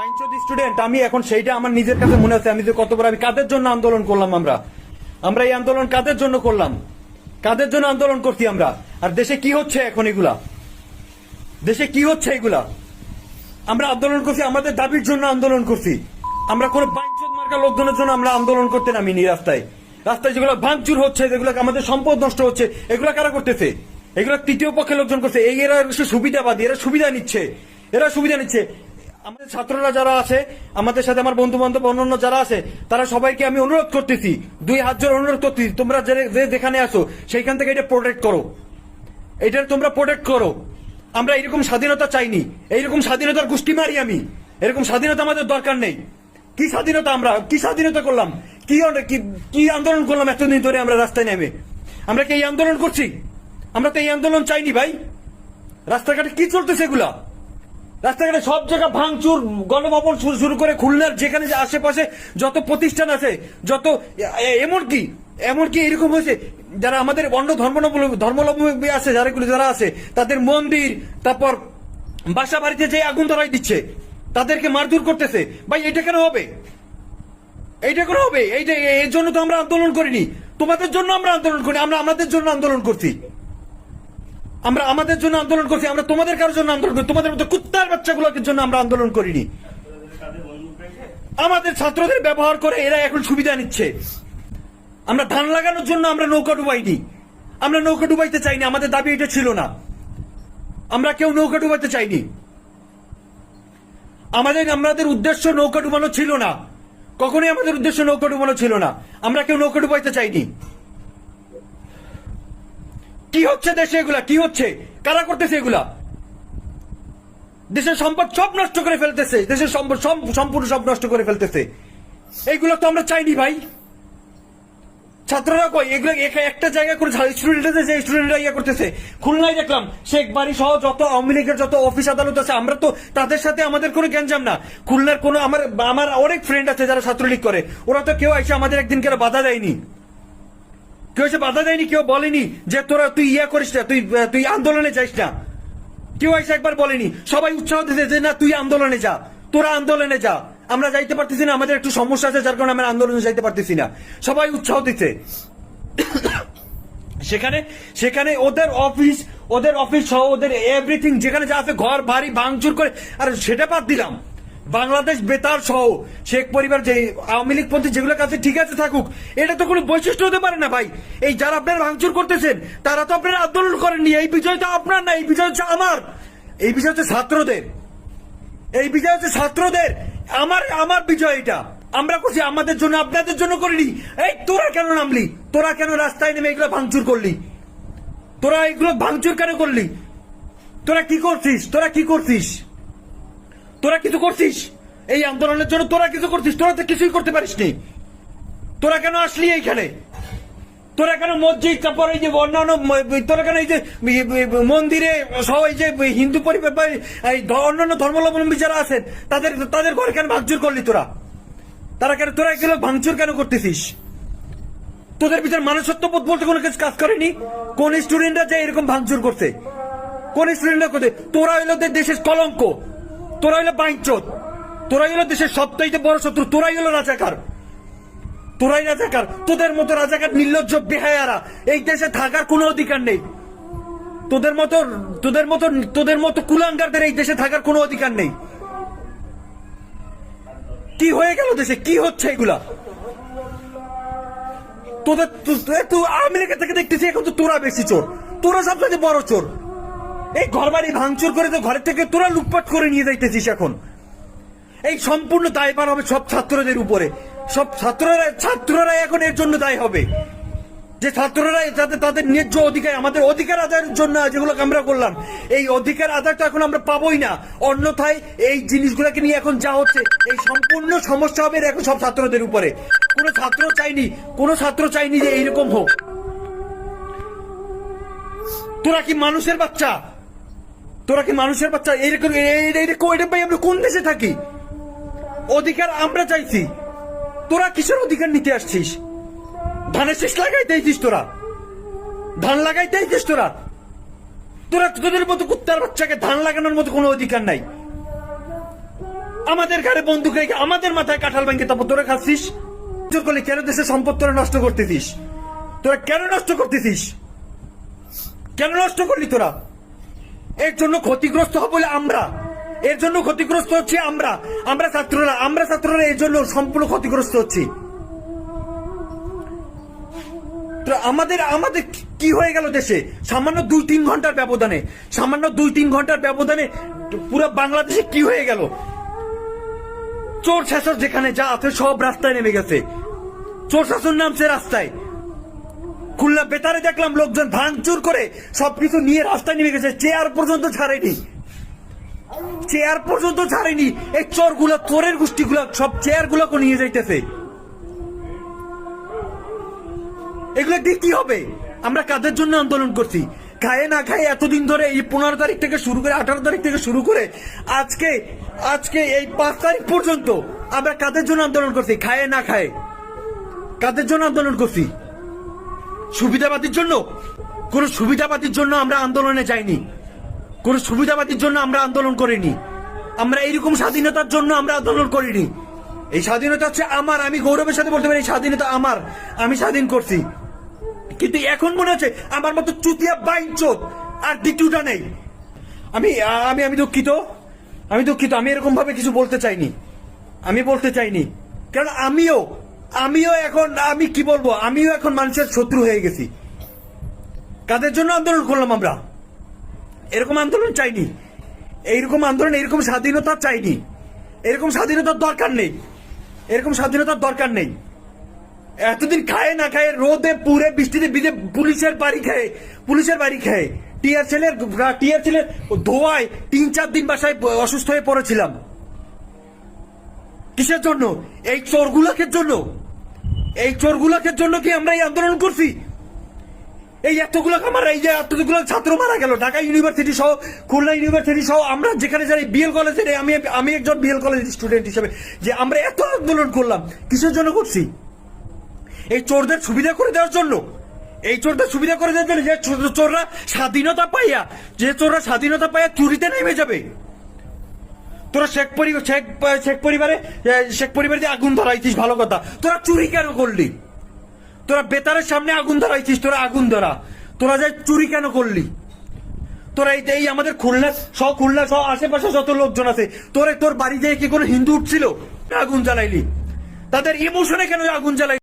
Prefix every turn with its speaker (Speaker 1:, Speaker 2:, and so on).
Speaker 1: বাইনচোদ student আমি এখন সেইটা আমার নিজের কাছে মনে আছে। আমি যে কতবার আমি কাদের জন্য আন্দোলন করলাম আমরা? আমরা এই আন্দোলন কাদের জন্য করলাম? কাদের জন্য আন্দোলন করছি আমরা? আর দেশে কি হচ্ছে এখন এগুলা? দেশে কি হচ্ছে এগুলা? আমরা আন্দোলন করছি, আমাদের দাবির জন্য আন্দোলন করছি। আমরা কোন বাইনচোদ মার্কা লোকজনের জন্য আমরা আন্দোলন করতে নামিনি রাস্তায়। রাস্তায় যেগুলো ভাঙচুর হচ্ছে, যেগুলো আমাদের সম্পদ নষ্ট হচ্ছে, এগুলো কারা করতেছে? এগুলো তৃতীয় পক্ষের লোকজন করছে। এই এরা সুবিধাবাদী, এরা সুবিধা নিচ্ছে। এরা সুবিধা নিচ্ছে। আমাদের ছাত্ররা যারা আছে, আমাদের সাথে আমার বন্ধু বান্ধব অন্যান্য যারা আছে, তারা সবাইকে আমি অনুরোধ করতেছি, দুই হাত জোর অনুরোধ করতেছি, তোমরা যে যেখানে আছো, সেইখান থেকে এটা প্রোটেক্ট করো। এটার তোমরা প্রোটেক্ট করো। আমরা এরকম স্বাধীনতা চাইনি, এইরকম স্বাধীনতার গোষ্ঠী মারি আমি, এরকম স্বাধীনতা আমাদের দরকার নেই। কি স্বাধীনতা আমরা, কি স্বাধীনতা করলাম? কি- কি আন্দোলন করলাম এতদিন ধরে আমরা রাস্তায় নেমে? আমরা কি এই আন্দোলন করছি? আমরা তো এই আন্দোলন চাইনি ভাই। রাস্তাঘাটে কি চলতেছে এগুলা? রাস্তাঘাটে সব জায়গা ভাঙচুর গণভবন শুরু শুরু করে খুলনার যেখানে যে আশেপাশে যত প্রতিষ্ঠান আছে, যত এমনকি এমনকি এরকম হয়েছে, যারা আমাদের অন্য ধর্মাবলম্বী ধর্মাবলম্বী আছে যারা যারা আছে, তাদের মন্দির, তারপর বাসা বাড়িতে যে আগুন ধরাই দিচ্ছে, তাদেরকে মারধর করতেছে। ভাই, এটা কেন হবে? এইটা কেন হবে? এইটা এর জন্য তো আমরা আন্দোলন করিনি। তোমাদের জন্য আমরা আন্দোলন করি আমরা আমাদের জন্য আন্দোলন করছি। আমরা আমাদের জন্য আন্দোলন করছি, আমরা তোমাদের কারোর জন্য আন্দোলন করি, তোমাদের মতো কুত্তার বাচ্চাগুলোর জন্য আমরা আন্দোলন করিনি আমাদের ছাত্রদের ব্যবহার করে এরা এখন সুবিধা নিচ্ছে। আমরা ধান লাগানোর জন্য আমরা নৌকা ডুবাইনি। আমরা নৌকা ডুবাইতে চাইনি, আমাদের দাবি এটা ছিল না। আমরা কেউ নৌকা ডুবাইতে চাইনি। আমাদের আমাদের উদ্দেশ্য নৌকা ডুবানো ছিল না। কখনোই আমাদের উদ্দেশ্য নৌকা ডুবানো ছিল না। আমরা কেউ নৌকা ডুবাইতে চাইনি। কি হচ্ছে দেশে এগুলা? কি হচ্ছে? কারা করতেছে এগুলা? দেশের সম্পদ সব নষ্ট করে ফেলতেছে। দেশের সম্পদ সম্পূর্ণ সব নষ্ট করে ফেলতেছে। এইগুলো তো আমরা চাইনি ভাই। ছাত্ররা কই এগুলো একটা জায়গা করে স্টুডেন্টদের যে স্টুডেন্টরা ইয়ে করতেছে। খুলনায় দেখলাম, শেখ বাড়ি সহ যত আওয়ামী লীগের যত অফিস আদালত আছে, আমরা তো তাদের সাথে আমাদের কোনো গ্যাঞ্জাম না। খুলনার কোনো আমার আমার অনেক ফ্রেন্ড আছে যারা ছাত্রলীগ করে। ওরা তো কেউ এসে আমাদের একদিন কেন বাধা দেয়নি। কেউ এসে বাধা দেয়নি, কেউ বলেনি যে তোরা তুই ইয়া করিস না, তুই তুই আন্দোলনে যাইস না। কেউ এসে একবার বলেনি, সবাই উৎসাহ দিতে যে না, তুই আন্দোলনে যা, তোরা আন্দোলনে যা। আমরা যাইতে পারতেছি না, আমাদের একটু সমস্যা আছে, যার কারণে আমরা আন্দোলনে যাইতে পারতেছি না। সবাই উৎসাহ দিতে সেখানে সেখানে ওদের অফিস ওদের অফিস সহ ওদের এভরিথিং যেখানে যা আছে, ঘর, বাড়ি, ভাঙচুর করে, আর সেটা বাদ দিলাম। বাংলাদেশ বেতার সহ শেখ পরিবার যে আওয়ামী লীগ পন্থী যেগুলো কাছে ঠিক আছে থাকুক, এটা তো কোনো বৈশিষ্ট্য হতে পারে না ভাই। এই যারা আপনারা ভাঙচুর করতেছেন, তারা তো আপনারা আন্দোলন করেননি। এই বিজয় তো আপনার না, এই বিজয় হচ্ছে আমার। এই বিজয় হচ্ছে ছাত্রদের। এই বিজয় হচ্ছে ছাত্রদের। আমার আমার বিজয় এটা। আমরা করছি, আমাদের জন্য, আপনাদের জন্য করিনি। এই, তোরা কেন নামলি? তোরা কেন রাস্তায় নেমে এগুলো ভাঙচুর করলি? তোরা এগুলো ভাঙচুর কেন করলি? তোরা কি করছিস? তোরা কি করছিস? তোরা কিছু করছিস? এই আন্দোলনের জন্য তোরা কিছু করছিস? তোরা তো কিছুই করতে পারিসনি। তোরা কেন আসলি এইখানে? তোরা কেন মসজিদ তারপর এই যে অন্যান্য তোরা কেন এই যে মন্দিরে সহ এই যে হিন্দু পরিবার বা এই অন্যান্য ধর্মাবলম্বী যারা আছেন, তাদের তাদের ঘরে কেন ভাঙচুর করলি তোরা? তারা কেন, তোরা এগুলো ভাঙচুর কেন করতেছিস? তোদের ভিতরে মানুষত্ববোধ বলতে কোনো কিছু কাজ করেনি? কোন স্টুডেন্টরা যে এরকম ভাঙচুর করছে? কোন স্টুডেন্টরা করতে তোরা হইল দেশের কলঙ্ক। তোরা হইল বাইঞ্চোদ। তোরাই হলো দেশের সবচাইতে বড় শত্রু। তোরাই হলো রাজাকার। তোরাই রাজাকার। তোদের মতো রাজাকার, নির্লজ্জ বেহায়ারা এই দেশে থাকার কোনো অধিকার নেই। তোদের মতো তোদের মতো তোদের মতো কুলাঙ্গারদের এই দেশে থাকার কোনো অধিকার নেই। কি হয়ে গেল দেশে? কি হচ্ছে এগুলা? তোদের তুই থেকে দেখতেছি এখন তো তোরা বেশি চোর। তোরা সবচেয়ে বড় চোর। এই ঘর বাড়ি ভাঙচুর করে তো ঘরের থেকে তোরা লুটপাট করে নিয়ে যাইতেছিস এখন। এই সম্পূর্ণ দায়ভার হবে সব ছাত্রদের উপরে। সব ছাত্ররা ছাত্ররা এখন এর জন্য দায় হবে। যে ছাত্ররা যাতে তাদের ন্যায্য অধিকার আমাদের অধিকার আদায়ের জন্য যেগুলো আমরা করলাম, এই অধিকার আদায় তো এখন আমরা পাবোই না। অন্যথায় এই জিনিসগুলোকে নিয়ে এখন যা হচ্ছে, এই সম্পূর্ণ সমস্যা হবে এখন সব ছাত্রদের উপরে। কোনো ছাত্র চাইনি, কোনো ছাত্র চাইনি যে এইরকম হোক। তোরা কি মানুষের বাচ্চা? তোরা কি মানুষের বাচ্চা? এইরকম আমরা কোন দেশে থাকি? অধিকার আমরা চাইছি। তোরা কিসের অধিকার নিতে আসছিস? ধানের শেষ লাগাইতে আইছিস তোরা? ধান লাগাইতে আইছিস তোরা? তোরা তোদের মতো কুত্তার বাচ্চাকে ধান লাগানোর মতো কোনো অধিকার নাই। আমাদের ঘরে বন্দুক রেখে আমাদের মাথায় কাঁঠাল ভেঙে তারপর তোরা খাচ্ছিস? জোর করলে কেন দেশের সম্পদ তোরা নষ্ট করতেছিস? তোরা কেন নষ্ট করতেছিস? কেন নষ্ট করলি তোরা? এর জন্য ক্ষতিগ্রস্ত হব বলে আমরা। এর জন্য ক্ষতিগ্রস্ত হচ্ছে আমরা। আমরা ছাত্ররা আমরা ছাত্ররা এর জন্য সম্পূর্ণ ক্ষতিগ্রস্ত হচ্ছি। আমাদের আমাদের কি- হয়ে গেল দেশে? সামান্য দুই তিন ঘণ্টার ব্যবধানে, সামান্য দুই তিন ঘণ্টার ব্যবধানে পুরো বাংলাদেশে কি হয়ে গেল? চোর শাসক যেখানে, যা আছে সব রাস্তায় নেমে গেছে। চোর শাসন নামছে রাস্তায়। খুলনা বেতারে দেখলাম লোকজন ভাঙচুর করে সবকিছু নিয়ে রাস্তায় নেমে গেছে। চেয়ার পর্যন্ত ছাড়েনি। চেয়ার পর্যন্ত ছাড়েনি। এই চোরগুলো, চোরের গোষ্ঠীগুলো, সব চেয়ার গুলোকে নিয়ে যাইতেছে। এগুলো দিয়ে কি হবে? আমরা কাদের জন্য আন্দোলন করছি? খায় না খায় এতদিন ধরে এই পনেরো তারিখ থেকে শুরু করে, আঠারো তারিখ থেকে শুরু করে আজকে আজকে এই পাঁচ তারিখ পর্যন্ত আমরা কাদের জন্য আন্দোলন করছি? খায় না খায় কাদের জন্য আন্দোলন করছি? সুবিধাবাদীর জন্য? কোন সুবিধাবাদীর জন্য আমরা আন্দোলনে যাইনি। কোন সুবিধাবাদীর জন্য আমরা আন্দোলন করিনি। আমরা এইরকম স্বাধীনতার জন্য আমরা আন্দোলন করিনি। এই স্বাধীনতা হচ্ছে আমার, আমি গৌরবের সাথে বলতে পারি, এই স্বাধীনতা আমার, আমি স্বাধীন করছি। কিন্তু এখন মনে হচ্ছে আমার মতো চুতিয়া বাইঞ্চোদ আর দ্বিতীয়টা নেই। আমি আমি আমি দুঃখিত। আমি দুঃখিত, আমি এরকম ভাবে কিছু বলতে চাইনি। আমি বলতে চাইনি। কারণ আমিও আমিও এখন, আমি কি বলব? আমিও এখন মানুষের শত্রু হয়ে গেছি। কাদের জন্য আন্দোলন করলাম আমরা? এরকম আন্দোলন চাইনি। এইরকম আন্দোলন এরকম স্বাধীনতা চাইনি। এরকম স্বাধীনতার দরকার নেই। এরকম স্বাধীনতার দরকার নেই। এতদিন খায় না খায় রোদে পুরে বৃষ্টিতে বিদে পুলিশের বাড়ি খায়, পুলিশের বাড়ি খায়, টিয়ার ছেলের টিয়ার ছেলের ধোয়ায় তিন চার দিন বাসায় অসুস্থ হয়ে পড়েছিলাম। কিসের জন্য? এই চোরগুলাকের জন্য? এই চোরগুলাকের জন্য কি আমরা এই আন্দোলন করছি? এই এতগুলো আমার এই যে এতগুলো ছাত্র মারা গেল, ঢাকা ইউনিভার্সিটি সহ, খুলনা ইউনিভার্সিটি সহ, আমরা যেখানে যাই, বিএল কলেজের আমি আমি একজন বিএল কলেজের স্টুডেন্ট হিসেবে, যে আমরা এত আন্দোলন করলাম, কিসের জন্য করছি? এই চোরদের সুবিধা করে দেওয়ার জন্য। এই চোরদের সুবিধা করে দেওয়ার জন্য যে চোররা স্বাধীনতা পাইয়া, যে চোররা স্বাধীনতা পাইয়া চুরিতে নেমে যাবে। তোরা শেখ পরিবার শেখ শেখ পরিবারে শেখ পরিবারে আগুন ধরাইছিস, ভালো কথা। তোরা চুরি কেন করলি? তোরা বেতারের সামনে আগুন ধরাইছিস, তোরা আগুন ধরা। তোরা যাই চুরি কেন করলি? তোরা এই আমাদের খুলনা সহ খুলনা সহ আশেপাশে যত লোকজন আছে, তোরে তোর বাড়ি থেকে কি কোনো হিন্দু উঠছিল? আগুন জ্বালাইলি। তাদের ইমোশনে কেন আগুন জ্বালাই